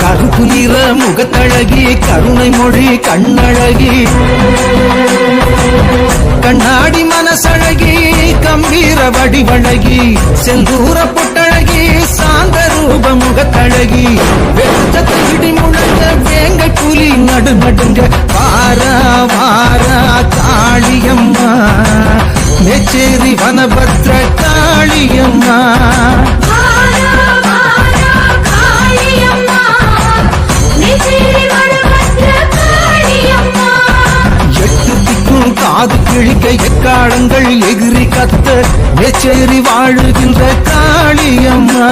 கருப்புகிற முகத்தழகி கருணை மொழி கண்ணழகி. கண்ணாடி மனசழகி கம்பீர வடிவழகி. செந்தூர பொட்டழகி சாந்த ரூப முகத்தழகி. வெட்டத்தை இடி முழங்க வேங்கை புலி நடுநடுங்க காளியம்மா. எட்டு திக்கும் காது கிழிக்க எக்காலங்கள் எகிரி கத்த மேச்சேரி வாழுகின்ற காளியம்மா.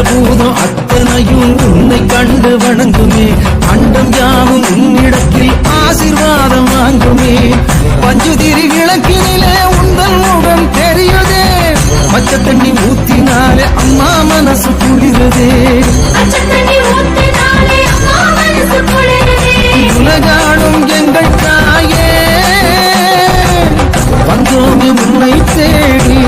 பஞ்சபூதம் அத்தனையும் உன்னை கண்டு வணங்குமே. அண்டம் யாவும் உன்னிடத்தில் ஆசீர்வாதம் வாங்குமே. பஞ்சுதிரி விளக்கினிலே உந்தன் முகம் தெரியுதே. பச்சை தண்ணி ஊத்தினாலே அம்மா மனசு குளிருதே. உலகாடும் எங்கள் தாயே வந்தோம் உன்னை தேடி.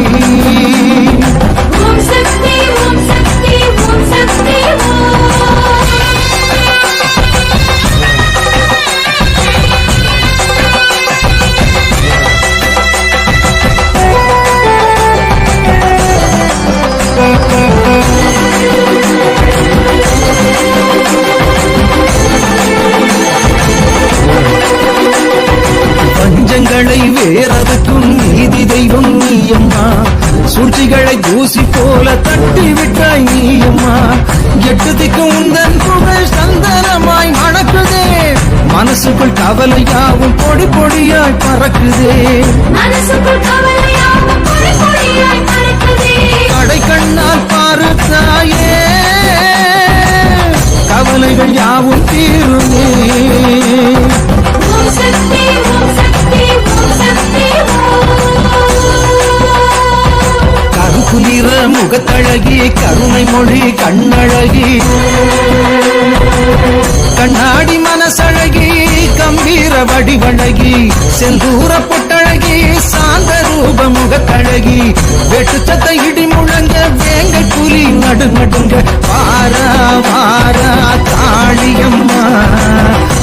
பஞ்சங்களை வேறதுக்கும் நீதி தெய்வம் நீயம்மா. சூழ்ச்சிகளை தூசி போல தட்டி விட்டாய் நீயம்மா. எட்டு திக்கும் உந்தன் புகழ் சந்தனமாய் மணக்குதே. மனசுக்குள் கவலையாவும் பொடி பொடியாய் பறக்குதே. மனசுக்குள் கவலையாவும் பொடி பொடியாய் பறக்குதே. கடை கண்ணால் பாரு தாயே கவலைகள் யாவும் தீருமே. முகத்தழகி கருணை மொழி கண்ணழகி. கண்ணாடி மனசழகி கம்பீர வடிவழகி. செந்தூர பொட்டழகி சாந்த ரூப முகத்தழகி. வெட்டுச்சத்தை இடி முழங்க வேங்க புலி நடு நடுங்க வாரா வாரா காளியம்